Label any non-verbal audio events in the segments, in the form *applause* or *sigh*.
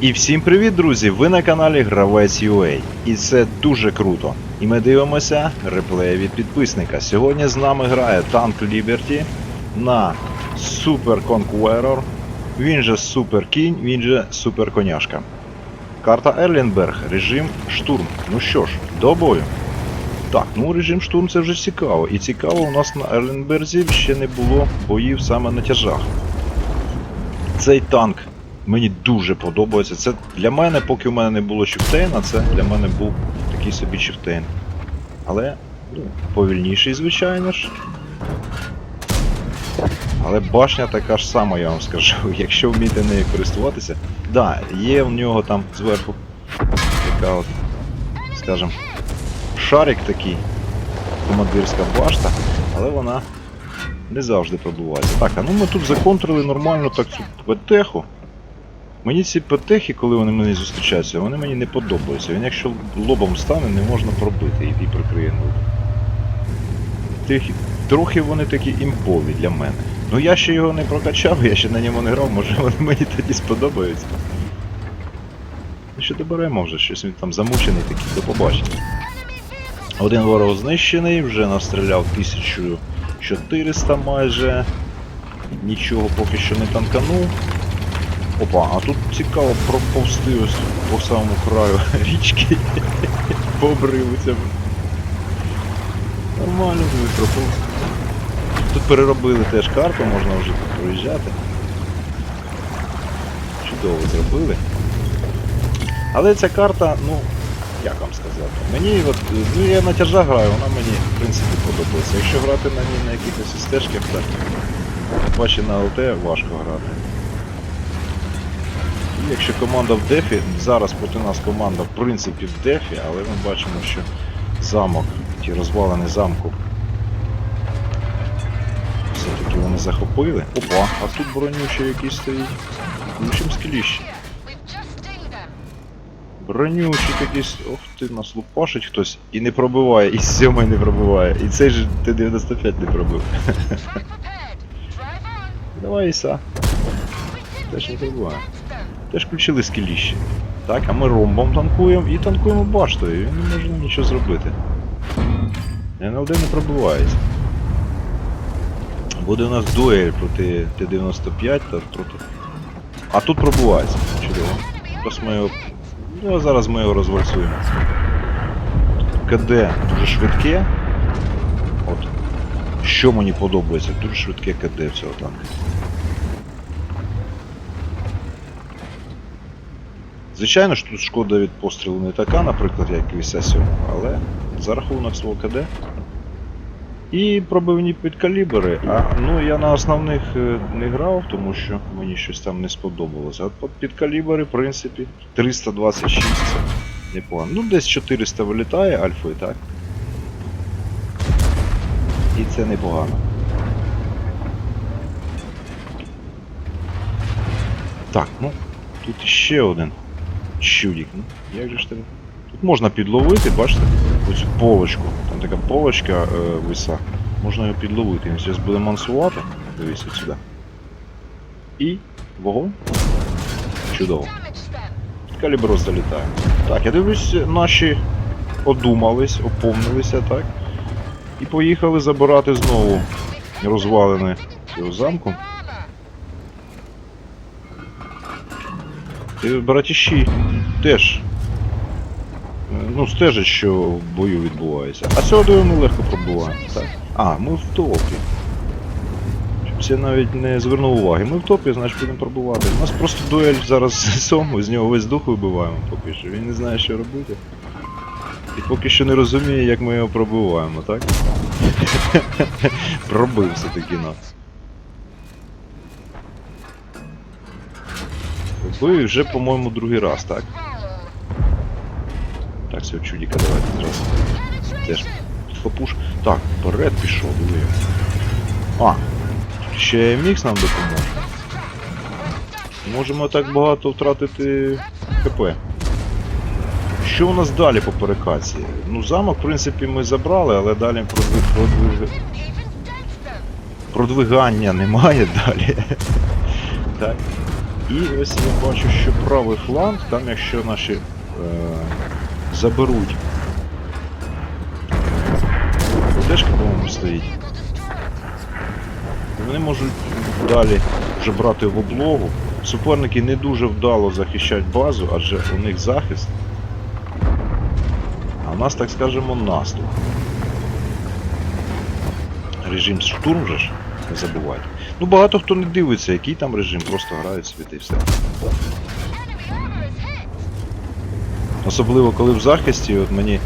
І всім привіт, друзі! Ви на каналі Гравець. І це дуже круто. І ми дивимося реплеї від підписника. Сьогодні з нами грає танк Liberty на Super Conqueror. Він же Супер Кінь, він же Супер Коняшка. Карта Ерленберг, режим штурм. Ну що ж, до бою. Так, ну режим штурм це вже цікаво. І цікаво, у нас на Ерленберзі ще не було боїв саме на тяжах. Цей танк мені дуже подобається. Це для мене, поки у мене не було Чифтейна, це для мене був такий собі Чифтейн. Але ну, повільніший, звичайно ж. Але башня така ж сама, я вам скажу. *laughs* Якщо вмієте нею користуватися. Да, є в нього там зверху така от, скажем, шарик такий, командирська башта, але вона не завжди пробувається. Так, а ну ми тут законтрили нормально так цю петеху. Мені ці петехи, коли вони мені зустрічаються, вони мені не подобаються. Він якщо лобом стане, не можна пробити і прикриє. Трохи, трохи вони такі імпові для мене. Ну я ще його не прокачав, я ще на ньому не грав, може *laughs* вони мені тоді сподобаються. Ну що доберемо вже, щось він там замучений такий, до побачення. Один ворог знищений, вже настріляв 1400 майже. Нічого поки що не танканув. Опа, а тут цікаво проповзти ось по самому краю *laughs* річки. По. Нормально тобі проповз. Тут переробили теж карту, можна вже тут проїжджати. Чудово зробили. Але ця карта, ну, як вам сказати, мені от, ну я на тяжах граю, вона мені в принципі подобається. Якщо грати на ній на якихось стежках, так. Бачу на ЛТ важко грати. Якщо команда в дефі, зараз проти нас команда в принципі в дефі, але ми бачимо, що замок, ті розвалини замку. Все-таки вони захопили. Опа, а тут бронючий якийсь стоїть. Ну чим скеліще. Бронючий якийсь. Ох ти, нас лупашить хтось і не пробиває, і сьомий не пробиває. І цей же Т-95 не пробив. *laughs* Давай Іса. Теж не пробиває. Теж включили скеліще. Так, а ми ромбом танкуємо і танкуємо баштою, він не може нам нічого зробити. НЛД не пробивається. Буде у нас дуель проти Т-95 та проти. А тут пробувається. Чудово. Зараз ми його. Ну, зараз ми його розвальцуємо. КД дуже швидке. От. Що мені подобається, дуже швидке КД цього танка. Звичайно ж, тут шкода від пострілу не така, наприклад, як віся 7, але за рахунок свого КД. І пробивні підкалібри. А, ну я на основних е, не грав, тому що мені щось там не сподобалося. А підкалібри, в принципі, 326 це непогано. Ну десь 400 вилітає альфою, так? І це непогано. Так, ну, тут ще один чудик. Ну, як же ж тебе? Тут можна підловити, бачите? Оцю полочку. Там така полочка е, виса. Можна його підловити. Він зараз буде мансувати. Дивіться сюди. І вогонь. Чудово. Калібр залітає. Так, я дивлюсь, наші одумались, оповнилися, так? І поїхали забирати знову розвалини цього замку. І братіші теж е, ну, стежать, що в бою відбувається. А цього дою ми легко пробуваємо. Так. А, ми в топі. Щоб це навіть не звернув уваги. Ми в топі, значить будемо пробувати. У нас просто дуель зараз *laughs* з сому, з нього весь дух вибиваємо поки що. Він не знає, що робити. І поки що не розуміє, як ми його пробиваємо, так? *laughs* Пробив все-таки нас. Пробив вже, по-моєму, другий раз, так? Так, цього чудіка давайте зараз. Теж хлопуш. Так, вперед пішов, диви. А, тут ще мікс нам допоможе. Можемо так багато втратити ХП. Що у нас далі по перекаці? Ну, замок, в принципі, ми забрали, але далі продвиг... продвиг... продвигання немає *laughs* далі. так. І ось я бачу, що правий фланг, там якщо наші е, заберуть. Дешка, по-моєму, стоїть. Вони можуть далі вже брати в облогу. Суперники не дуже вдало захищають базу, адже у них захист. А в нас, так скажемо, наступ. Режим штурм же ж, не забувайте. Ну багато хто не дивиться, який там режим, просто грають та й все. Особливо коли в захисті, от мені.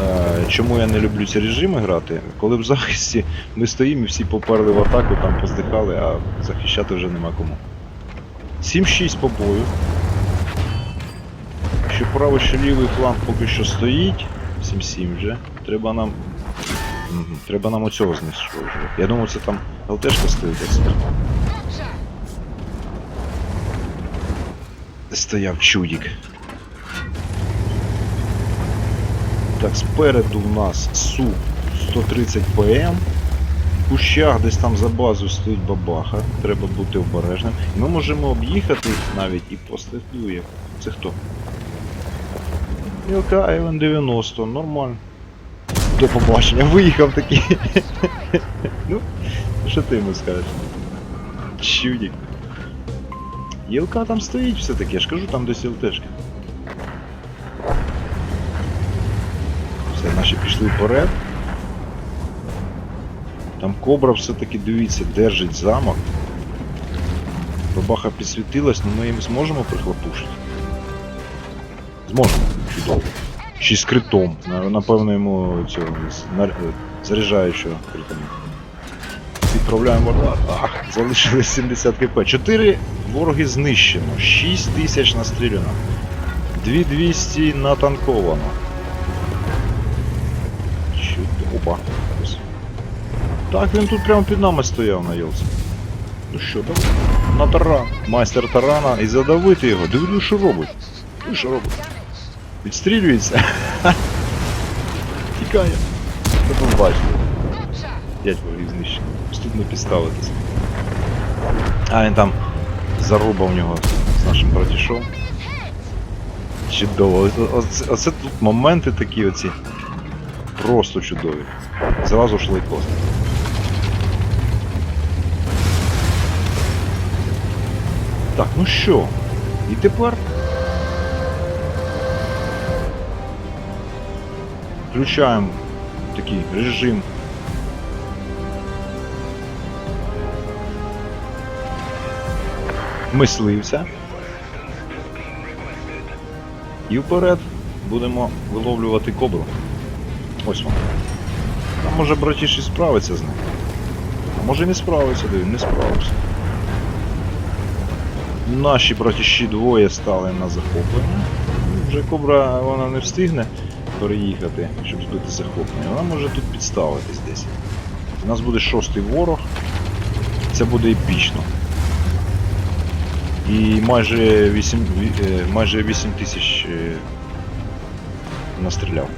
Е, чому я не люблю ці режими грати? Коли в захисті ми стоїмо і всі поперли в атаку, там поздихали, а захищати вже нема кому. 7-6 по бою. Що правий, що лівий фланг поки що стоїть. 7-7 вже. Треба нам. Мгм, Треба нам оцього знищувати. Я думаю, це там ЛТшка стоїть, це. Стояв чудік. Так, спереду в нас Су 130 ПМ. В кущах десь там за базою стоїть бабаха. Треба бути обережним. Ми можемо об'їхати їх навіть і послідує. Це хто? ЛК Айвен 90, нормально. До побачення, виїхав такий. *laughs* ну, що ти йому скажеш? Чудік. ЄЛК там стоїть все-таки, я ж кажу, там десь ЛТшка. Все, наші пішли вперед. Там кобра все-таки, дивіться, держить замок. Бабаха підсвітилась, але ми їм зможемо прихлопушити. Зможемо, чудово. Й з критом. Напевно йому цього е, заряджаючого критом. Відправляємо. Ах, залишилось 70 кп. 4 вороги знищено, 6 тисяч настріляно. 2200 натанковано. Чудо. Опа. Так, він тут прямо під нами стояв на йолці. Ну що там? На таран. Майстер тарана і задавити його. Дивлю, що робить. Ну що робить? Відстрілюється. Тікає. Це бачите. П'ять ворогів знищено. Тут не підставитися. А, він там заруба в нього з нашим братішом. Чудово. Оце, тут моменти такі оці. Просто чудові. Зразу ж лайкос. Так, ну що? І тепер. Включаємо такий режим. Мисливця. І вперед будемо виловлювати кобру. Ось вона. Там може братіш і справиться з ним. А може не справиться, диви, не справився. Наші братіші двоє стали на захоплення. Вже кобра вона не встигне переїхати, щоб збити захоплення. Вона може тут підставитись десь. У нас буде шостий ворог. Це буде епічно. І майже 8, е, майже 8 тисяч е, настріляв.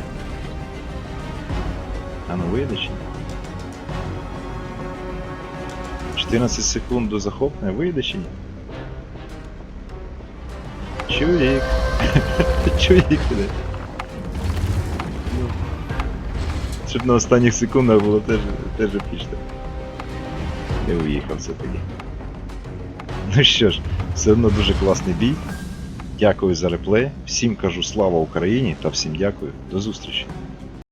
А ну вийде чи ні? 14 секунд до захоплення вийде чи ні? Чоловік. *laughs* Чоловік іде. Щоб на останніх секундах було теж, теж пішти. Не уїхав все-таки. Ну що ж, все одно дуже класний бій. Дякую за реплей. Всім кажу слава Україні та всім дякую. До зустрічі.